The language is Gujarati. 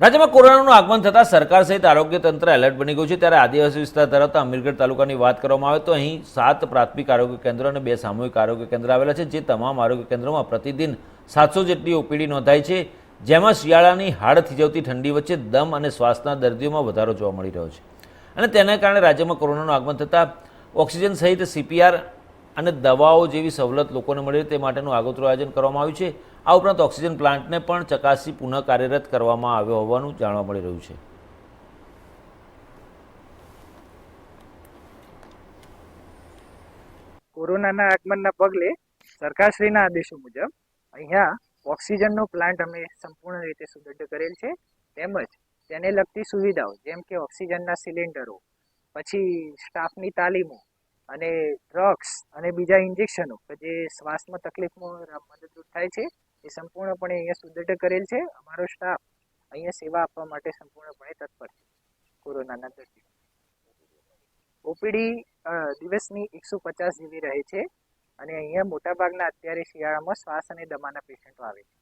રાજ્યમાં કોરોનાનું આગમન થતાં સરકાર સહિત આરોગ્ય તંત્ર એલર્ટ બની ગયું છે. ત્યારે આદિવાસી વિસ્તાર ધરાવતા અમીરગઢ તાલુકાની વાત કરવામાં આવે તો અહીં સાત પ્રાથમિક આરોગ્ય કેન્દ્રો અને બે સામૂહિક આરોગ્ય કેન્દ્ર આવેલા છે, જે તમામ આરોગ્ય કેન્દ્રોમાં પ્રતિદિન સાતસો જેટલી ઓપીડી નોંધાય છે, જેમાં શિયાળાની હાડ થીજવતી ઠંડી વચ્ચે દમ અને શ્વાસના દર્દીઓમાં વધારો જોવા મળી રહ્યો છે. અને તેના કારણે રાજ્યમાં કોરોનાનું આગમન થતાં ઓક્સિજન સહિત સીપીઆર અને દવાઓ જેવી સવલત લોકોને મળે તે માટેનું આગોતરું આયોજન કરવામાં આવ્યું છે. આ ઉપરાંત ઓક્સિજન પ્લાન્ટને પણ ચકાસી પુનઃ કાર્યરત કરવામાં આવ્યો હોવાનું જાણવા મળી રહ્યું છે. કોરોનાના આગમનના પગલે સરકારશ્રીના આદેશો મુજબ અહીંયા ઓક્સિજનનો પ્લાન્ટ અમે સંપૂર્ણ રીતે સુદૃઢ કરેલ છે. તેમજ તેને લગતી સુવિધાઓ જેમ કે ઓક્સિજનના સિલિન્ડરો, પછી સ્ટાફની તાલીમો અને ડ્રગ્સ અને બીજા ઇન્જેક્શનો કે જે શ્વાસમાં તકલીફમાં મદદરૂપ થાય છે, એ સંપૂર્ણપણે અહીંયા સુદૃઢ કરેલ છે. અમારો સ્ટાફ અહીંયા સેવા આપવા માટે સંપૂર્ણપણે તત્પર છે કોરોનાના દર્દીઓ ઓપીડી દિવસની એકસો પચાસ જેવી રહે છે અને અહીંયા મોટાભાગના અત્યારે શિયાળામાં શ્વાસ અને દમાના પેશન્ટો આવે છે.